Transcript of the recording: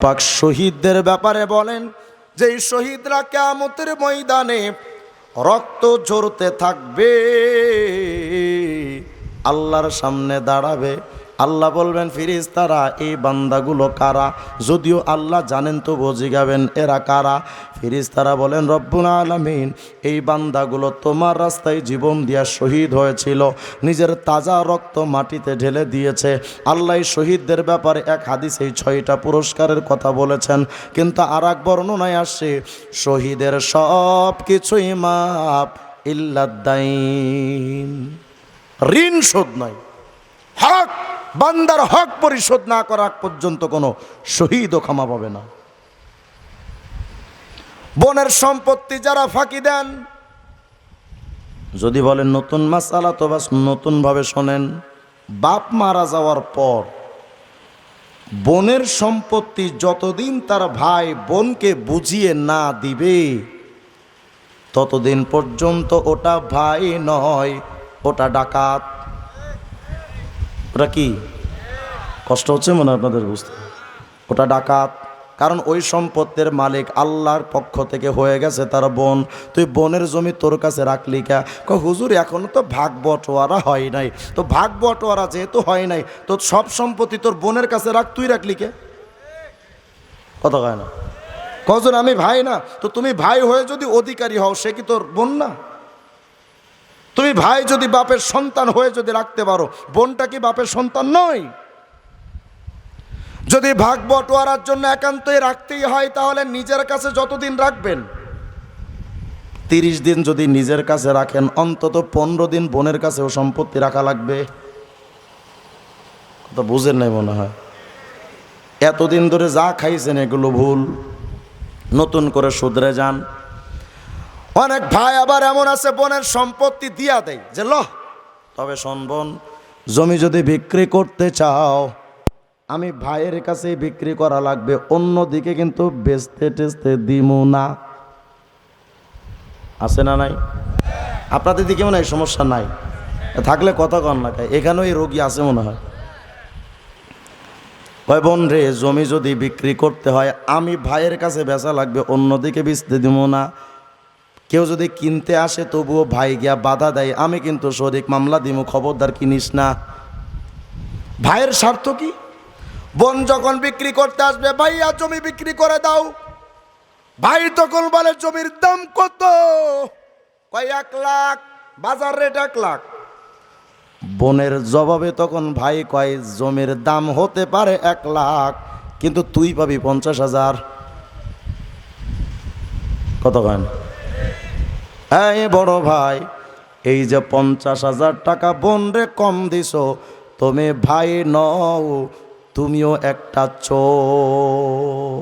পাক শহীদদের ব্যাপারে বলেন যে শহীদরা কেমতের ময়দানে রক্ত ঝরতে থাকবে আল্লাহর সামনে দাঁড়াবে আল্লাহ বলবেন ফিরিস তারা এই বান্দাগুলো কারা? যদিও আল্লাহ জানেন তো গাবেন এরা কারা? ফিরিস তারা বলেন, রব্বুল আলমিন, এই বান্দাগুলো তোমার রাস্তায় জীবন দিয়া শহীদ হয়েছিল, নিজের তাজা রক্ত মাটিতে ঢেলে দিয়েছে। আল্লাহ শহীদদের ব্যাপারে এক হাদিসে এই ছয়টা পুরস্কারের কথা বলেছেন, কিন্তু আর এক বর্ণনায় আসছে শহীদের সব কিছুই মাপ ইল্লাদ্দাইন ঋণ শোধ নয় হক বান্দার হক পরিশোধ না করা পর্যন্ত কোনো শহীদও ক্ষমা পাবে না। বনের সম্পত্তি যারা ফাঁকি দেন, যদি বলেন নতুন মাসালা তো বাস নতুনভাবে শোনেন, বাপ মারা যাওয়ার পর বোনের সম্পত্তি যতদিন তার ভাই বোনকে বুঝিয়ে না দিবে, ততদিন পর্যন্ত ওটা ভাই নয়, ওটা ডাকাত। ওটা কি? কষ্ট হচ্ছে মনে আপনাদের বুঝতে। ওটা ডাকাত। কারণ ওই সম্পত্তির মালিক আল্লাহর পক্ষ থেকে হয়ে গেছে তার বোন। তুই বোনের জমি তোর কাছে রাখলি কা? ক, হুজুর, এখনও তো ভাগ বটোয়ারা হয় নাই। তো ভাগ বটোয়ারা যেহেতু হয় নাই, তো সব সম্পত্তি তোর বোনের কাছে রাখ, তুই রাখলি কে? কত কয় না। কজন আমি ভাই না? তো তুমি ভাই হয়ে যদি অধিকারী হও, সে কি তোর বোন না? তুমি ভাই যদি বাপের সন্তান হয়ে যদি রাখতে পারো, বোনটা কি বাপের সন্তান নয়? যদি ভাগ বটোয়ারার জন্য একান্তই রাখতেই হয়, তাহলে নিজের কাছে যতদিন রাখবেন? তিরিশ দিন যদি নিজের কাছে রাখেন, অন্তত পনেরো দিন বোনের কাছেও সম্পত্তি রাখা লাগবে। তো বুঝেন নাই মনে হয়। এতদিন ধরে যা খাইছেন, এগুলো ভুল। নতুন করে শুধরে যান। অনেক ভাই আবার এমন আছে, বোনের সম্পত্তি দিয়া দেয়, যে ল। তবে শোন বোন, জমি যদি বিক্রি করতে চাও, আমি ভাইয়ের কাছে বিক্রি করা লাগবে, অন্যদিকে কিন্তু বেচতে টেচতে দিমু না। আছে না নাই? আপনাদের দিকে মনে হয় সমস্যা নাই। থাকলে কথা কন না এখানেও এই রোগী আছে মনে হয়। ওই বোন রে, জমি যদি বিক্রি করতে হয়, আমি ভাইয়ের কাছে বেচা লাগবে, অন্যদিকে বেচতে দিব না। কেউ যদি কিনতে আসে তবুও ভাই গিয়া বাধা দেয়, আমি কিন্তু শরিক মামলা দিমু, খবরদার কিনিস না? ভাইয়ের স্বার্থ কি? বোন যখন বিক্রি করতে আসবে, ভাইয়া জমি বিক্রি করে দাও। ভাই তখন বলে, জমির দাম কত? কয়, এক লাখ, বাজার রেট এক লাখ। বোনের জবাবে তখন ভাই কয়, জমির দাম হতে পারে এক লাখ, কিন্তু তুই পাবি পঞ্চাশ হাজার। কত কেন এই বড় ভাই, এই যে পঞ্চাশ হাজার টাকা বোন রে কম দিস তুমি ভাই নও, তুমিও একটা চোর।